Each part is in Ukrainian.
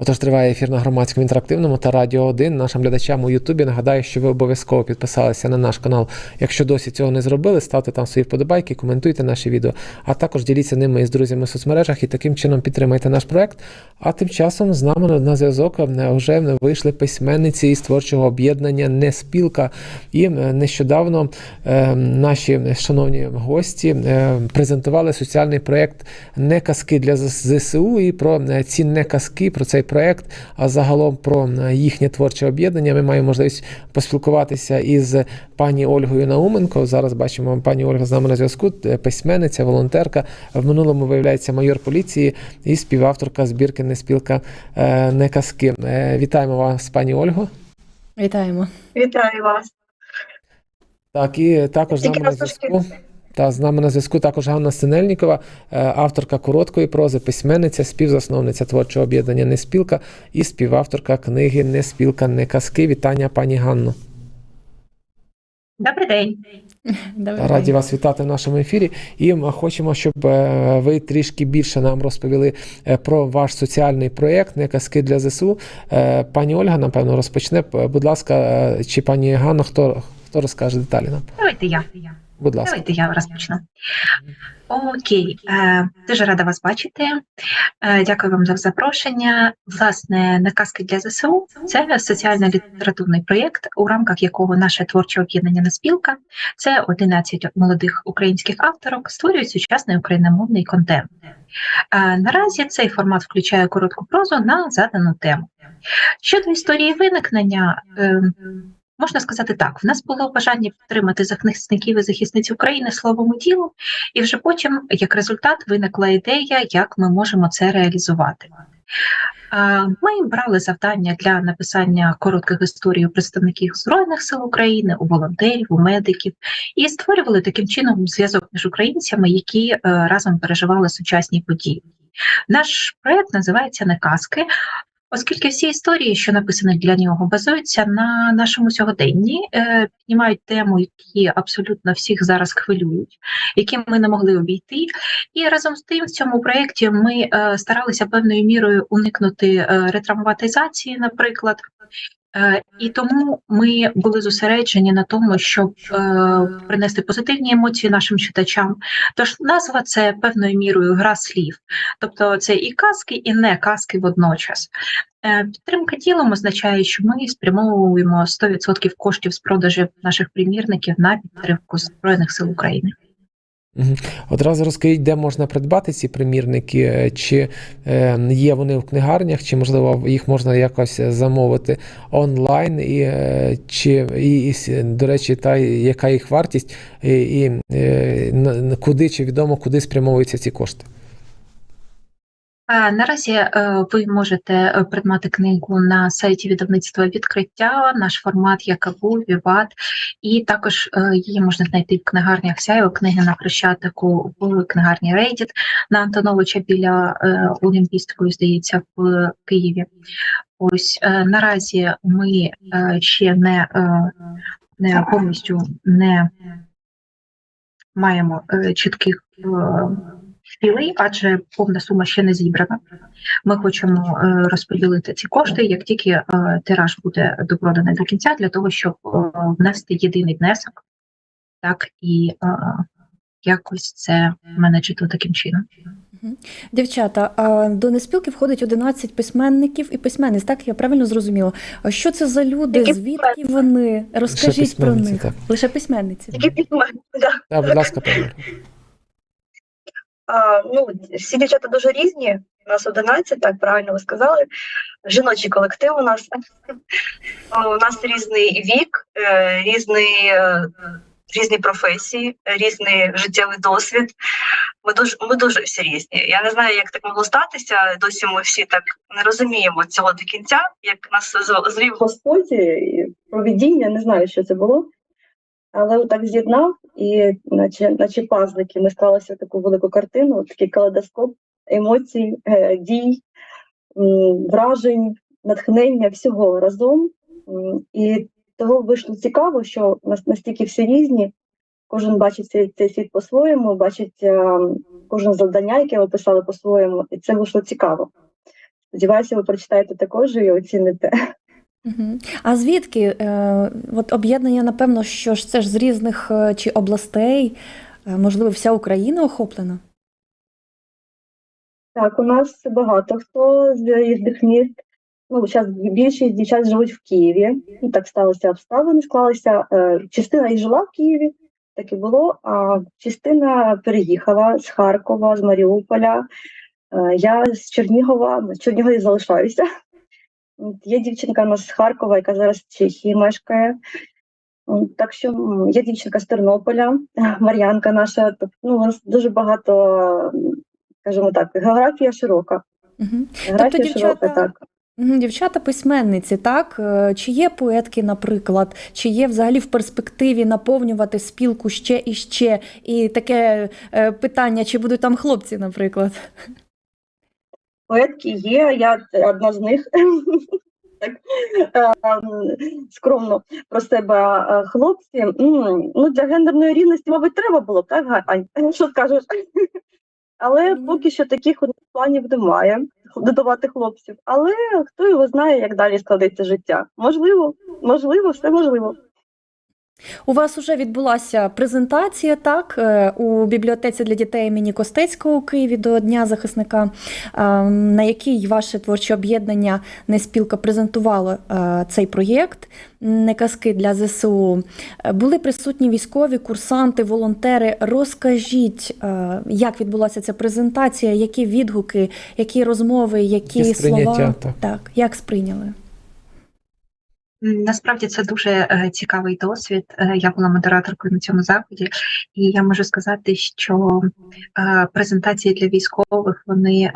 Отож триває ефір на громадському інтерактивному та радіо 1. Нашим глядачам у Ютубі нагадаю, що ви обов'язково підписалися на наш канал. Якщо досі цього не зробили, ставте там свої вподобайки, коментуйте наші відео, а також діліться ними із друзями в соцмережах і таким чином підтримайте наш проект. А тим часом з нами на зв'язок е, вже вийшли письменниці із творчого об'єднання Неспілка. І е, нещодавно е, наші шановні гості е, презентували соціальний проєкт Не казки для ЗСУ. І про е, ці не казки, про цей проєкт, а загалом про е, їхнє творче об'єднання. Ми маємо можливість поспілкуватися із пані Ольгою Науменко. Зараз бачимо пані Ольга з нами на зв'язку, е, письменниця, волонтерка. В минулому виявляється майор поліції і співавторка збірки Неспілка е, не казки. Вітаємо вас, пані Ольго. Вітаємо. Вітаю вас. Так, і також з Тільки нами на зв'язку. Та з нами на зв'язку також Ганна Синельнікова, е, авторка короткої прози, письменниця, співзасновниця творчого об'єднання Неспілка і співавторка книги Неспілка, не казки. Вітання, пані Ганно. Добрий день. Добрий Раді день. вас вітати в нашому ефірі. І м, хочемо, щоб е, ви трішки більше нам розповіли е, про ваш соціальний проєкт «Не казки для ЗСУ. Пані Ольга, напевно, розпочне. Будь ласка, чи пані Ганна, хто, хто розкаже деталі нам? Давайте я. Будь ласка. Давайте я розпочну. Окей, е, дуже рада вас бачити. Е, дякую вам за запрошення. Власне, наказки для ЗСУ це соціально-літературний проєкт, у рамках якого наше творче об'єднання «Неспілка» – це 11 молодих українських авторок створюють сучасний україномовний контент. Е, наразі цей формат включає коротку прозу на задану тему. Щодо історії виникнення. е, Можна сказати так, в нас було бажання підтримати захисників і захисниць України словом і ділом, і вже потім, як результат, виникла ідея, як ми можемо це реалізувати. Ми брали завдання для написання коротких історій у представників Збройних сил України, у волонтерів, у медиків, і створювали таким чином зв'язок між українцями, які е, разом переживали сучасні події. Наш проект називається Не казки. Оскільки всі історії, що написані для нього, базуються на нашому сьогоденні, е, піднімають тему, які абсолютно всіх зараз хвилюють, які ми не могли обійти. І разом з тим, в цьому проєкті ми е, старалися певною мірою уникнути е, ретравматизації, наприклад. Е, І тому ми були зосереджені на тому, щоб е, принести позитивні емоції нашим читачам. Тож назва це певною мірою гра слів, тобто це і казки, і не казки водночас. Е, Підтримка ділом означає, що ми спрямовуємо 100% коштів з продажів наших примірників на підтримку Збройних сил України. Одразу розкажіть, де можна придбати ці примірники, е, чи е, є вони в книгарнях, чи можливо їх можна якось замовити онлайн, і, е, чи і, і до речі, та яка їх вартість, і, і е, куди чи відомо, куди спрямовуються ці кошти? Наразі е, ви можете е, придбати книгу на сайті видавництва відкриття, наш формат Якабу, Віват, і також е, її можна знайти в книгарнях Сяйво, книги на Хрещатику, в книгарні Рейдіт на Антоновича біля Олімпійської, здається, в Києві. Ось наразі ми ще не, не повністю не маємо чітких. Цілий, адже повна сума ще не зібрана. Ми хочемо е, розподілити ці кошти, як тільки е, тираж буде допроданий до кінця, для того, щоб е, внести єдиний внесок, так і е, якось це менеджити таким чином. Дівчата, а до неспілки входить 11 письменників і письменниць, так я правильно зрозуміла. А що це за люди? Які Звідки вони? Розкажіть про них. так. Лише письменниці. Які письменники, да. Так, будь ласка, пані Ольга. Ну, всі дівчата дуже різні. У нас 11, так правильно ви сказали. Жіночий колектив у нас. У нас різний вік, е, різний, е, різні професії, різний життєвий досвід. Ми дуже, ми дуже всі різні. Я не знаю, як так могло статися. Досі ми всі так не розуміємо цього до кінця, як нас звів Господь провідіння, не знаю, що це було. Але отак з'єднав, і наче, наче пазлики, ми склалися таку велику картину, такий калейдоскоп емоцій, е, дій, вражень, натхнення, всього разом. І того вийшло цікаво, що нас настільки всі різні, кожен бачить цей, цей світ по-своєму, бачить е, кожне завдання, яке ми писали по-своєму, і це вийшло цікаво. Сподіваюся, ви прочитаєте також і оціните. А звідки? Е, От об'єднання, напевно, що ж це ж з різних е, чи областей, е, можливо, вся Україна охоплена? Так, у нас багато хто з різних міст. Ну, зараз більшість дівчат живуть в Києві. І так сталося обставини, склалися. Частина і жила в Києві, так і було, а частина переїхала з Харкова, з Маріуполя. Я з Чернігова, в Чернігові залишаюся. Є дівчинка з Харкова, яка зараз в Чехії мешкає. Так що є дівчинка з Тернополя, Мар'янка наша. Ну, у нас дуже багато, скажімо так, географія широка. Мгм. Географія Тобто широка, дівчата- так. Дівчата письменниці, так? Е, Чи є поетки, наприклад, чи є взагалі в перспективі наповнювати спілку ще і ще? І таке е, питання, чи будуть там хлопці, наприклад? Поетки є, я одна з них. Так е, скромно про себе е, хлопці. Ну, для гендерної рівності, мабуть, треба було, так, Ань? Що скажеш? Але поки що таких планів немає додавати хлопців. Але хто його знає, як далі складеться життя? Можливо, можливо, все можливо. У вас вже відбулася презентація, так, е, у бібліотеці для дітей імені Костецького у Києві до Дня захисника, е, на якій ваше творче об'єднання Неспілка презентувало е, цей проєкт не казки для ЗСУ. Були присутні військові, курсанти, волонтери. Розкажіть, як відбулася ця презентація, які відгуки, які розмови, які Які слова так. так, як сприйняли? Насправді це дуже е, цікавий досвід. Е, Я була модераторкою на цьому заході, і я можу сказати, що е, презентації для військових вони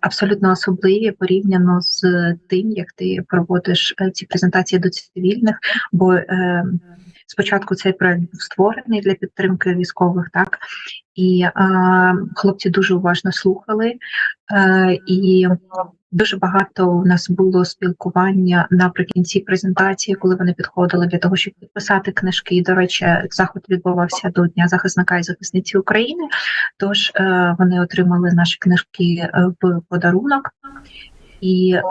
абсолютно особливі порівняно з тим, як ти проводиш ці презентації до цивільних. Бо спочатку цей проект був створений для підтримки військових, так і хлопці дуже уважно слухали. І Дуже багато у нас було спілкування наприкінці презентації, коли вони підходили для того, щоб підписати книжки. До речі, заход відбувався до Дня захисника і захисниці України. Тож е, вони отримали наші книжки е, в подарунок. І е,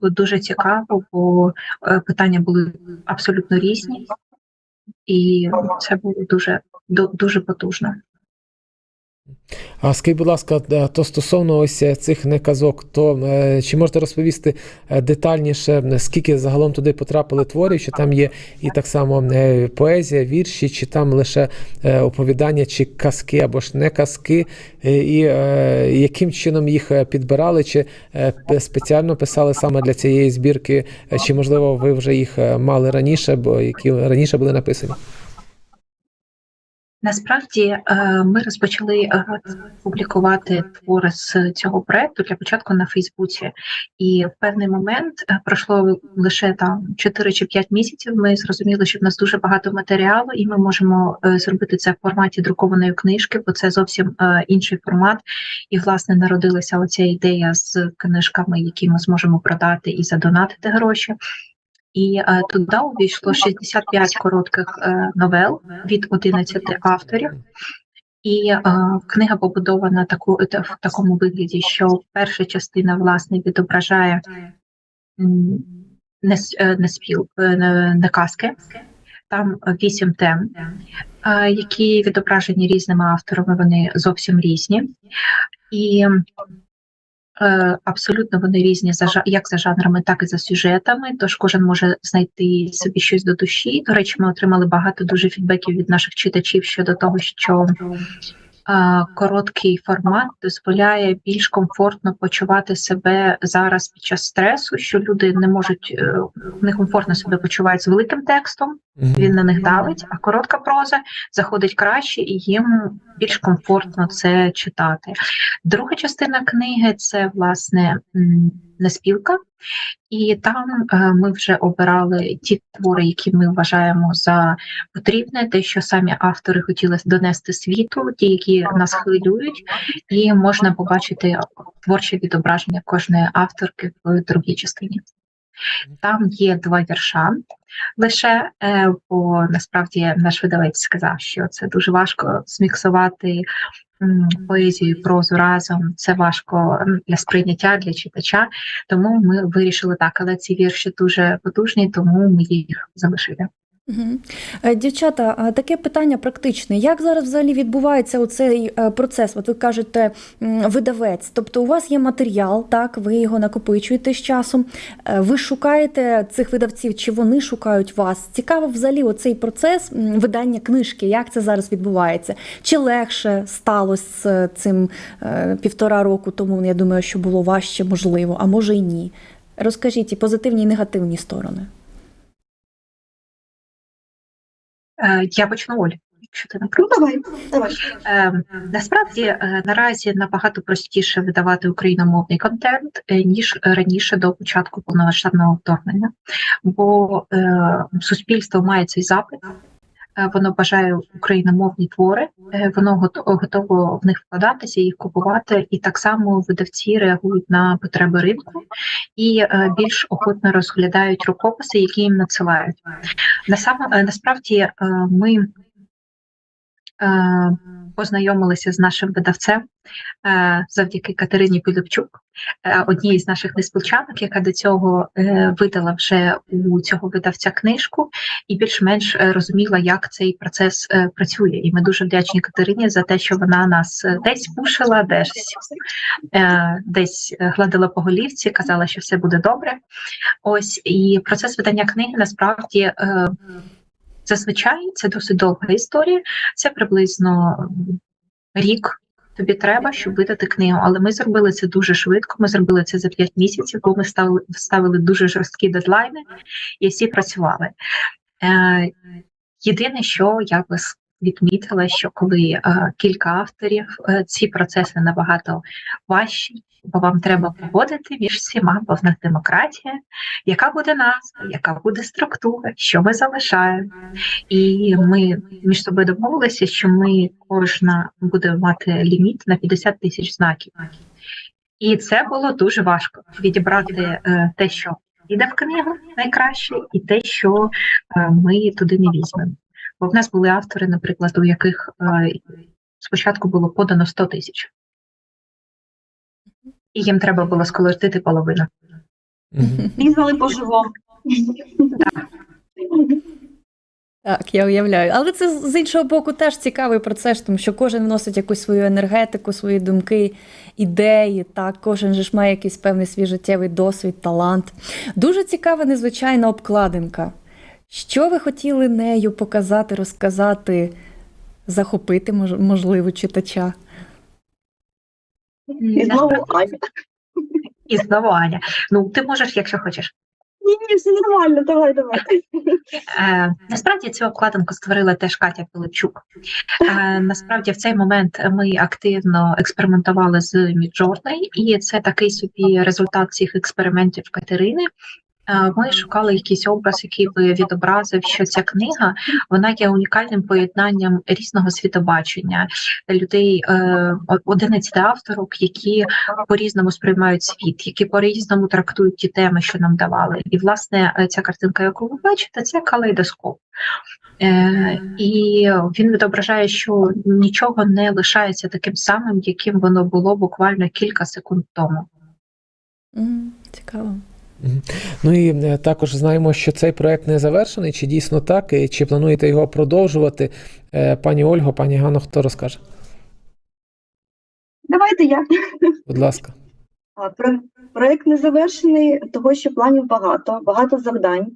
було дуже цікаво, бо е, питання були абсолютно різні, і це було дуже ду- дуже потужно. А скажіть, будь ласка, е, то стосовно ось е, цих неказок, то е, чи можете розповісти детальніше, скільки загалом туди потрапили творів, чи там є і так само поезія, вірші, чи там лише оповідання, чи казки або ж не казки, і яким чином їх підбирали, чи спеціально писали саме для цієї збірки, чи можливо ви вже їх мали раніше, бо які раніше були написані? Насправді е, ми розпочали е, публікувати твори з цього проекту для початку на Фейсбуці, і в певний момент е, пройшло лише там 4 чи 5 місяців. Ми зрозуміли, що в нас дуже багато матеріалу, і ми можемо зробити це в форматі друкованої книжки, бо це зовсім інший формат. І власне народилася оця ідея з книжками, які ми зможемо продати і задонатити гроші. І е, туди увійшло 65 коротких е, новел від 11 авторів. І е, книга побудована таку, в такому вигляді, що перша частина власне відображає не, е, не спіл, е, не, не казки. Там вісім тем, е, які відображені різними авторами, вони зовсім різні. І Е, Абсолютно вони різні за як за жанрами, так і за сюжетами. Тож кожен може знайти собі щось до душі. До речі, ми отримали багато дуже фідбеків від наших читачів щодо того, що е, короткий формат дозволяє більш комфортно почувати себе зараз під час стресу, що люди не можуть е, некомфортно себе почувають з великим текстом, він на них давить, а коротка проза заходить краще і їм більш комфортно це читати. Друга частина книги це власне м, неспілка, і там е, ми вже обирали ті твори, які ми вважаємо за потрібне, те, що самі автори хотіли донести світу, ті, які нас хвилюють, і можна побачити творче відображення кожної авторки в другій частині. Там є два вірша. Лише, е, бо насправді наш видавець сказав, що це дуже важко зміксувати поезію, прозу разом це важко для сприйняття для читача. Тому ми вирішили так, але ці вірші дуже потужні, тому ми їх залишили. Е, Дівчата, таке питання практичне. Як зараз взагалі відбувається оцей е, процес? От ви кажете, видавець. Тобто у вас є матеріал, так, ви його накопичуєте з часом. Е, Ви шукаєте цих видавців, чи вони шукають вас? Цікаво взагалі оцей процес видання книжки, як це зараз відбувається? Чи легше сталося з цим е, півтора року тому? Я думаю, що було важче, можливо, а може й ні. Розкажіть і позитивні, і негативні сторони. Я почну Оль, якщо ти не Ну, давай, давай. Е, Насправді е, наразі набагато простіше видавати україномовний контент е, ніж раніше до початку повномасштабного вторгнення, бо е, суспільство має цей запит. Е, Воно бажає україномовні твори, е, воно гото- готово в них вкладатися, їх купувати, і так само видавці реагують на потреби ринку і е, більш охотно розглядають рукописи, які їм надсилають. Насправді ми познайомилися з нашим видавцем е, завдяки Катерині Пилипчук, е, одній з наших неспілчанок, яка до цього е, видала вже у цього видавця книжку і більш-менш е, розуміла, як цей процес е, працює. І ми дуже вдячні Катерині за те, що вона нас е, десь пушила, десь, е, десь е, гладила по голівці, казала, що все буде добре. Ось і процес видання книги насправді. Зазвичай це досить довга історія. Це приблизно рік. Тобі треба, щоб видати книгу. Але ми зробили це дуже швидко. Ми зробили це за 5 місяців, бо ми ставили, ставили дуже жорсткі дедлайни і всі працювали. Е, єдине, що я би відмітила, що коли е, кілька авторів, е, ці процеси набагато важчі, бо вам треба погодити між всіма, бо в нас демократія, яка буде назва, яка буде структура, що ми залишаємо. І ми між собою домовилися, що ми кожна буде мати ліміт на 50 тисяч знаків. І це було дуже важко відібрати е, те, що йде в книгу найкраще, і те, що ми туди не візьмемо. Бо в нас були автори, наприклад, у яких е, спочатку було подано 100 тисяч, і їм треба було сколотити половину. Різали по-живому. Так, я уявляю. Але це з іншого боку теж цікавий процес, тому що кожен вносить якусь свою енергетику, свої думки, ідеї. Так, кожен же ж має якийсь певний свій життєвий досвід, талант. Дуже цікава, незвичайна обкладинка. Що ви хотіли нею показати, розказати, захопити, мож- можливо, читача? І знову Аня. І знову Аня. Ну, ти можеш, якщо хочеш. Ні, ні, все нормально, давай, давай. Е, насправді цю обкладинку створила теж Катя Пилипчук. Е, насправді в цей момент ми активно експериментували з Midjourney, і це такий собі результат цих експериментів Катерини. Е, Ми шукали якийсь образ, який би відобразив, що ця книга вона є унікальним поєднанням різного світобачення людей, е, 11 авторок, які по-різному сприймають світ, які по-різному трактують ті теми, що нам давали. І власне е, ця картинка, яку ви бачите, це калейдоскоп. Е, і він відображає, що нічого не лишається таким самим, яким воно було буквально кілька секунд тому. Цікаво. Ну і е, також знаємо, що цей проект не завершений. Чи дійсно так, і чи плануєте його продовжувати? Е, Пані Ольго, пані Ганно, хто розкаже? Давайте я. Будь ласка. Проект не завершений, того що планів багато, багато завдань.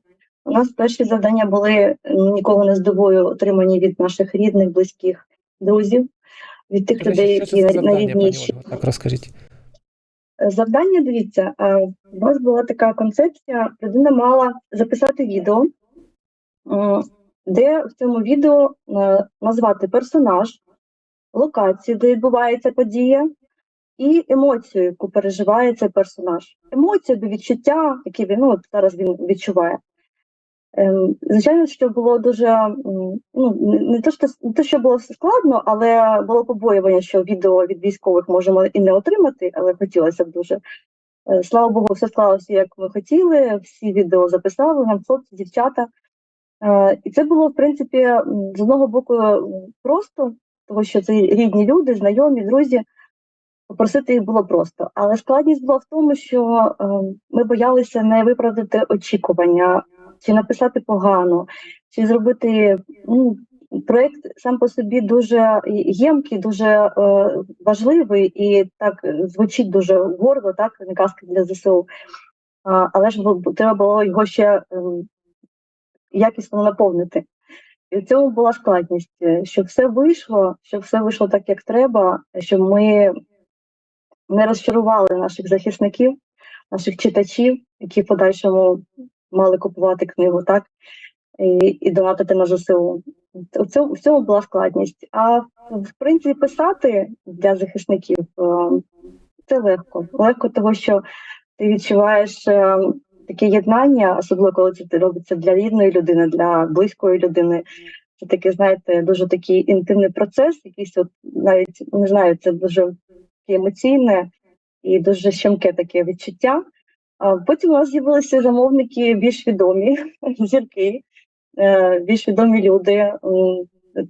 У нас перші завдання були м, нікого не здивую, отримані від наших рідних, близьких друзів, від тих Скажіть, людей, які найрідніші. Так розкажіть. Е, Завдання, дивіться, е, у нас була така концепція, людина мала записати відео, де в цьому відео е, назвати персонаж, локацію, де відбувається подія, і емоцію, яку переживає цей персонаж. Емоцію до відчуття, які він ну, зараз він відчуває. Ем, Звичайно, що було дуже ну, не- те, що не те, що було складно, але було побоювання, що відео від військових можемо і не отримати, але хотілося б дуже. Е, Слава Богу, все склалося, як ми хотіли. Всі відео записали нам хлопці, дівчата. Е, І це було, в принципі, з одного боку просто, тому що це рідні люди, знайомі, друзі. Попросити їх було просто. Але складність була в тому, що е, ми боялися не виправдати очікування, чи написати погано, чи зробити ну, проєкт сам по собі дуже ємкий, дуже е, важливий і так звучить дуже гордо, так, не казка для ЗСУ. А, але ж треба було його ще ем, якісно наповнити. І в цьому була складність, е, щоб все вийшло, щоб все вийшло так, як треба, щоб ми не розчарували наших захисників, наших читачів, які в подальшому мали купувати книгу, так і, і донатити на ЗСУ. У цьому, в цьому була складність. А в принципі, писати для захисників е, це легко. Легко, того, що ти відчуваєш е, таке єднання, особливо коли це робиться для рідної людини, для близької людини. Це таке, знаєте, дуже такий інтимний процес, якийсь от навіть не знаю, це дуже емоційне і дуже щемке таке відчуття. Потім у нас з'явилися замовники більш відомі, зірки, е, більш відомі люди.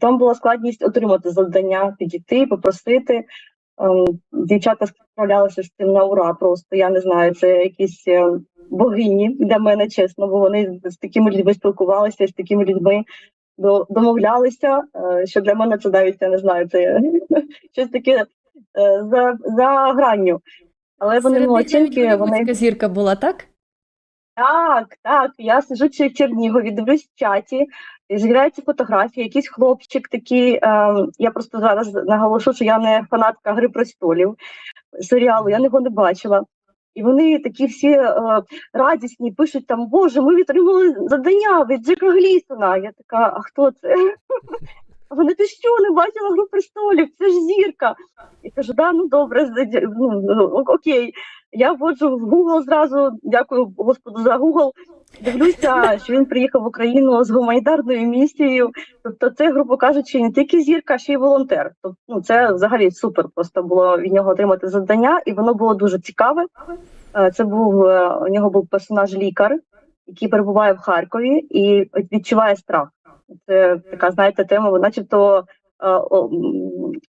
Там була складність отримати завдання, підійти, попросити. Ем, Дівчата справлялися з цим на ура. Просто я не знаю, це якісь е, богині для мене, чесно, бо вони з такими людьми спілкувалися, з такими людьми домовлялися. е, Що для мене це навіть я не знаю, це щось таке е, за, за гранню. Але вони Серед молодчинки, вони зірка була, так? так, так. Я сиджу чи- в Чернігові, дивлюсь в чаті, з'являються фотографії, якийсь хлопчик такий. ем, я просто зараз наголошу, що я не фанатка Гри престолів серіалу, я його не бачила. І вони такі всі е, радісні, пишуть там, Боже, ми отримали завдання від Джека Глісона. Я така, а хто це? Вони ти що, не бачила гру престолів? Це ж зірка. І кажу, да, ну добре, ну, ну, окей. Я вводжу в Google зразу, дякую Господу за Google. Дивлюся, що він приїхав в Україну з гуманітарною місією. Тобто, це, грубо кажучи, не тільки зірка, а ще й волонтер. Тобто, ну це взагалі супер. Просто було від нього отримати завдання, і воно було дуже цікаве. Е, Це був е, у нього був персонаж лікар, який перебуває в Харкові і відчуває страх. Це така, знаєте, тема, начебто е,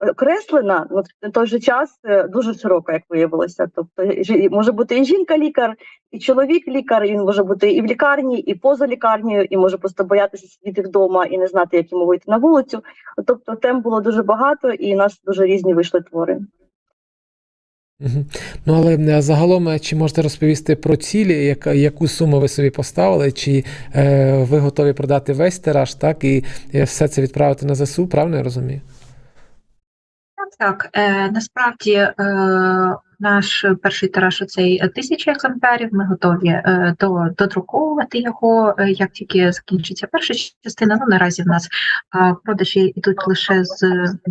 окреслена, але в той же час е, дуже широка, як виявилося. Тобто може бути і жінка-лікар, і чоловік-лікар, він може бути і в лікарні, і поза лікарнею, і може просто боятися сидіти вдома і не знати, як йому вийти на вулицю. Тобто тем було дуже багато, і у нас дуже різні вийшли твори. Ну, але е, загалом, е, чи можете розповісти про цілі, яка, яку суму ви собі поставили, чи е, ви готові продати весь тираж, так, і е, все це відправити на ЗСУ, правильно я розумію? Так. Е, насправді е, наш перший тираж оцей тисяча екземплярів. Ми готові е, до, додруковувати його, е, як тільки закінчиться перша частина. Ну наразі в нас е, продажі йдуть лише з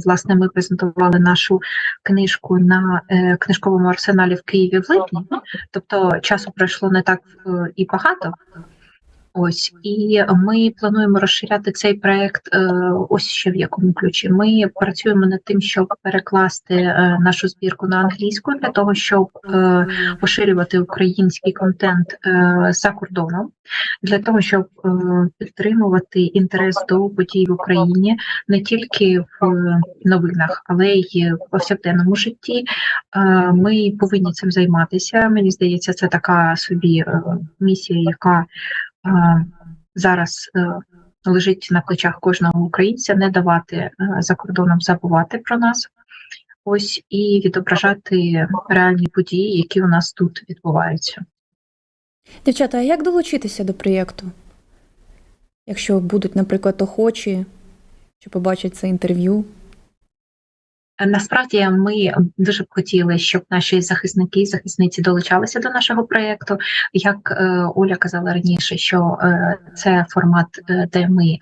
власне. Ми презентували нашу книжку на е, книжковому арсеналі в Києві в липні. Тобто часу пройшло не так е, і багато. Ось і ми плануємо розширяти цей проект. е, Ось ще в якому ключі. Ми працюємо над тим, щоб перекласти е, нашу збірку на англійську для того, щоб е, поширювати український контент за кордоном, для того, щоб підтримувати інтерес до подій в Україні не тільки в новинах, але й в повсякденному житті. Ми повинні цим займатися. Мені здається, це така собі місія, яка зараз е, лежить на плечах кожного українця, не давати е, за кордоном забувати про нас. Ось і відображати реальні події, які у нас тут відбуваються. Дівчата, а як долучитися до проєкту? Якщо будуть, наприклад, охочі, чи побачать це інтерв'ю? Насправді ми дуже б хотіли, щоб наші захисники і захисниці долучалися до нашого проєкту. Як е, Оля казала раніше, що е, це формат, е, де ми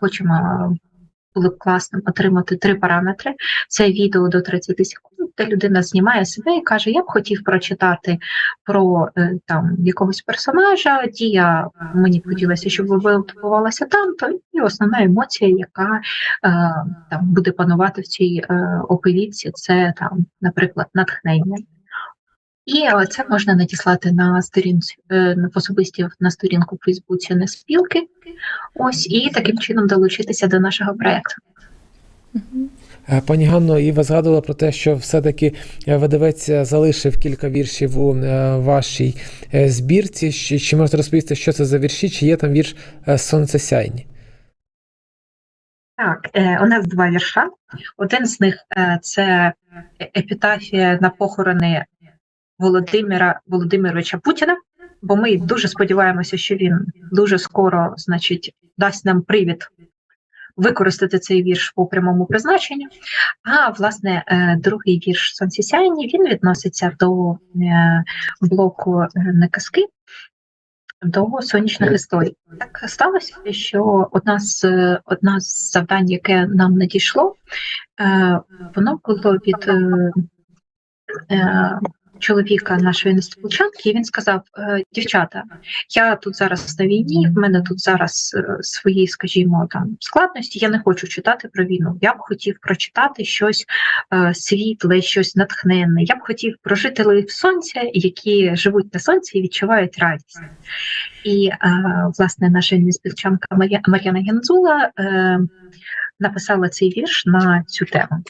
хочемо. Е, Було б класним отримати три параметри. Це відео до 30 секунд, де людина знімає себе і каже: Я б хотів прочитати про е, там якогось персонажа. Дія мені б хотілося, щоб відбувалася там, то і основна емоція, яка е, там буде панувати в цій е, оповідці, це там, наприклад, натхнення. І це можна надіслати на сторінці е, на особисті на сторінку в Фейсбуці не спілки. Ось і таким чином долучитися до нашого проекту. Мгм. Е, Пані Ганно, і ви згадували про те, що все-таки е, видавець залишив кілька віршів у вашій збірці. Чи, чи можете розповісти, що це за вірші? Чи є там вірш е, Сонцесяйні? Так, у нас два вірша. Один з них це епітафія на похорони Володимира Володимировича Путіна, бо ми дуже сподіваємося, що він дуже скоро, значить, дасть нам привід використати цей вірш по прямому призначенню. А власне, е, другий вірш Сонцесяйні він відноситься до е, блоку е, не казки. До сонячних історій так сталося, що одна з одна з завдань, яке нам надійшло, воно було від чоловіка нашої нестеплчанки, і він сказав: е, дівчата, я тут зараз на війні, в мене тут зараз е, свої, скажімо, там складності. Я не хочу читати про війну. Я б хотів прочитати щось е, світле, щось натхненне. Я б хотів прожити лив сонця, які живуть на сонці і відчувають радість. І власне наша неспівчанка Мар'я- Мар'яна Гензула написала цей вірш на цю тему.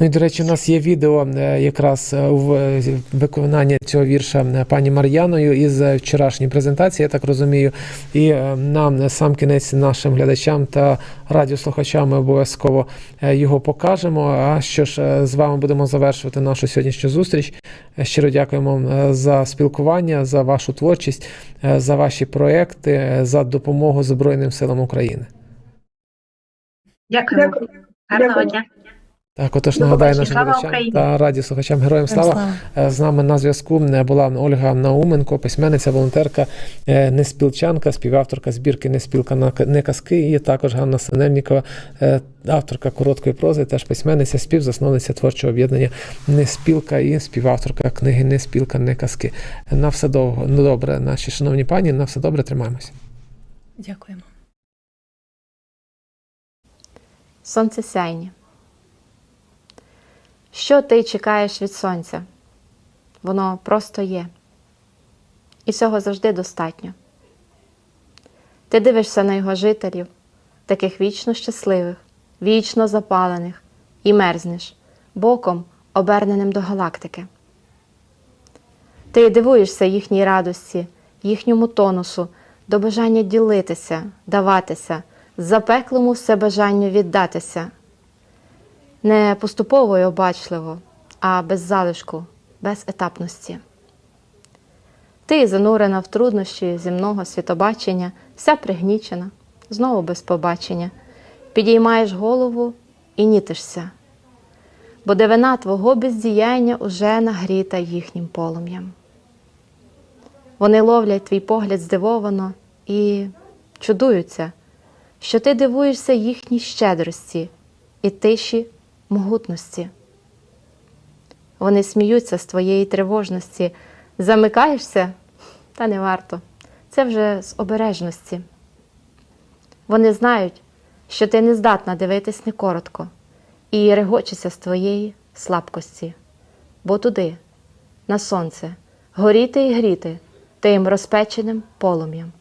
Ну і до речі, у нас є відео е, якраз е, в е, виконанні цього вірша пані Мар'яною із вчорашньої презентації, я так розумію. І нам сам кінець нашим глядачам та радіослухачам ми обов'язково його покажемо. А що ж, з вами будемо завершувати нашу сьогоднішню зустріч. Щиро дякуємо за спілкування, за вашу творчість, за ваші проекти, за допомогу Збройним силам України. Дякую. Дякую. Гарного дня. Так, отож нагадаю нашим Слава глядачам та радіослухачам героям слава. Е, З нами на зв'язку е, була Ольга Науменко, письменниця, волонтерка, е, неспілчанка, співавторка збірки Неспілка на не казки, і також Ганна Синельнікова, е, авторка короткої прози, теж письменниця, співзасновниця творчого об'єднання Неспілка і співавторка книги Неспілка, не казки. На все довго. Ну добре, наші шановні пані, на все добре, тримаємося. Дякуємо. Сонцесяйні. Що ти чекаєш від сонця? Воно просто є. І цього завжди достатньо. Ти дивишся на його жителів, таких вічно щасливих, вічно запалених, і мерзнеш, боком, оберненим до галактики. Ти дивуєшся їхній радості, їхньому тонусу, до бажання ділитися, даватися, запеклому все бажанню віддатися. Не поступово і обачливо, а без залишку, без етапності. Ти занурена в труднощі земного світобачення, вся пригнічена, знову без побачення, підіймаєш голову і нітишся, бо дивина твого бездіяння уже нагріта їхнім полум'ям. Вони ловлять твій погляд здивовано і чудуються, що ти дивуєшся їхній щедрості і тиші могутності. Вони сміються з твоєї тривожності, замикаєшся, та не варто. Це вже з обережності. Вони знають, що ти не здатна дивитись не коротко, і регочеться з твоєї слабкості, бо туди, на сонце, горіти і гріти тим розпеченим полум'ям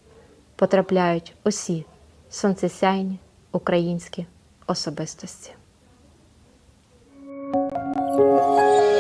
потрапляють усі сонцесяйні українські особистості. oh